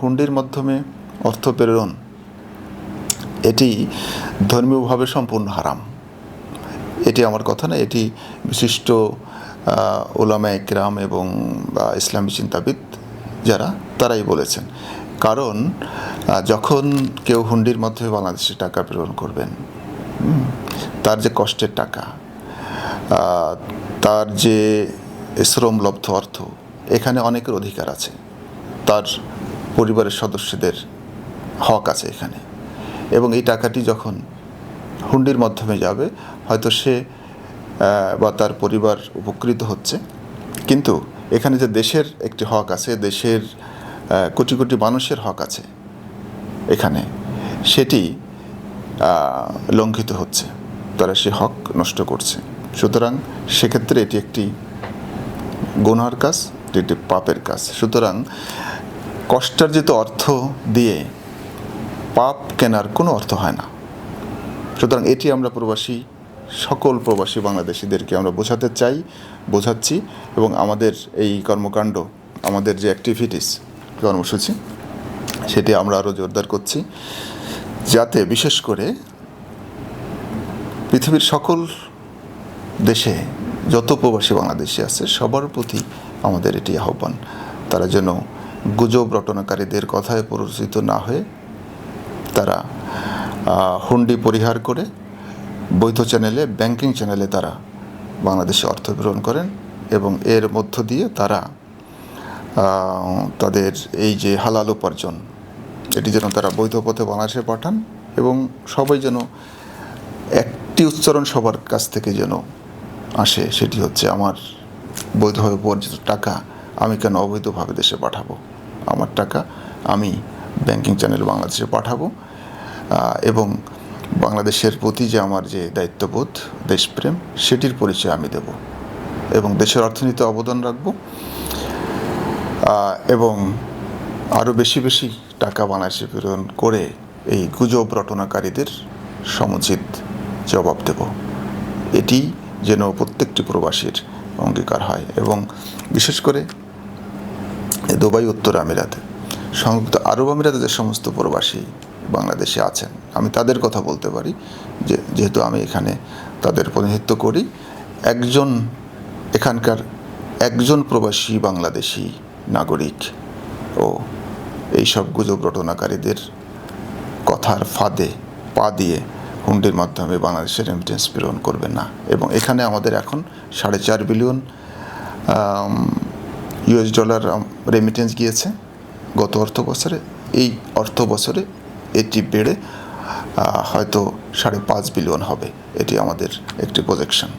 হুন্ডির মাধ্যমে অর্থ প্রেরণ, এটি ধর্মীয়ভাবে সম্পূর্ণ হারাম। এটি আমার কথা না, এটি বিশিষ্ট ওলামা একরাম এবং ইসলামী চিন্তাবিদ যারা, তারাই বলেছেন। কারণ যখন কেউ হুন্ডির মাধ্যমে বাংলাদেশে টাকা প্রেরণ করবেন তার যে কষ্টের টাকা তার যে শ্রমলব্ধ অর্থ, এখানে অনেকের অধিকার আছে। তার পরিবারের সদস্যদের হক আছে এখানে। এবং এই টাকাটি যখন হুন্ডির মাধ্যমে যাবে, হয়তো সে বা তার পরিবার উপকৃত হচ্ছে। কিন্তু এখানে যে দেশের একটি হক আছে, দেশের কোটি কোটি মানুষের হক আছে এখানে, সেটি লঙ্ঘিত হচ্ছে। তারা সে হক নষ্ট করছে। সুতরাং সেক্ষেত্রে এটি একটি গুনহার কাজ, এটি পাপের কাজ। সুতরাং কষ্টার্জিত অর্থ দিয়ে পাপ কেনার কোনো অর্থ হয় না। সুতরাং এটি আমরা প্রবাসী, সকল প্রবাসী বাংলাদেশিদেরকে আমরা বোঝাতে চাই, বোঝাচ্ছি এবং আমাদের এই কর্মকাণ্ড, আমাদের যে অ্যাক্টিভিটিস কর্মসূচি, সেটি আমরা আরও জোরদার করছি যাতে বিশেষ করে পৃথিবীর সকল দেশে যত প্রবাসী বাংলাদেশি আছে, সবার প্রতি আমাদের এটি আহ্বান। তারা যেন গুজব রটনাকারীদের কথায় পরিচিত না হয়ে তারা হুন্ডি পরিহার করে বৈধ চ্যানেলে, ব্যাংকিং চ্যানেলে তারা বাংলাদেশে অর্থ প্রেরণ করেন এবং এর মধ্য দিয়ে তারা তাদের এই যে হালাল উপার্জন, এটি যেন তারা বৈধ পথে বাংলাদেশে পাঠান এবং সবাই যেন একটি উচ্চারণ সবার কাছ থেকে যেন আসে, সেটি হচ্ছে আমার বৈধভাবে উপার্জিত টাকা আমি কেন অবৈধভাবে দেশে পাঠাবো? আমার টাকা আমি ব্যাংকিং চ্যানেল বাংলাদেশে পাঠাবো। এবং বাংলাদেশের প্রতি যে আমার যে দায়িত্ববোধ, দেশপ্রেম, সেটির পরিচয় আমি দেব এবং দেশের অর্থনীতিতে অবদান রাখব। এবং আরও বেশি বেশি টাকা বাংলাদেশে প্রেরণ করে এই গুজব রটনাকারীদের সমুচিত জবাব দেব। এটি যেন প্রত্যেকটি প্রবাসীর অঙ্গীকার হয় এবং বিশেষ করে দুবাই, উত্তর আমিরাতে। সংযুক্ত আরব আমিরাতে যে সমস্ত প্রবাসী বাংলাদেশে আছেন, আমি তাদের কথা বলতে পারি যে, যেহেতু আমি এখানে তাদের প্রতিনিধিত্ব করি, একজন এখানকার একজন প্রবাসী বাংলাদেশি নাগরিক ও এইসব গুজব রটনাকারীদের কথার ফাঁদে পা দিয়ে হুন্ডির মাধ্যমে বাংলাদেশের রেমিটেন্স প্রেরণ করবে না। এবং এখানে আমাদের এখন সাড়ে চার বিলিয়ন ইউএস ডলার রেমিটেন্স গিয়েছে। গত অর্থ বছরে, এই অর্থ বছরে এটি বেড়ে হয়তো সাড়ে পাঁচ বিলিয়ন হবে। এটি আমাদের একটি প্রজেকশন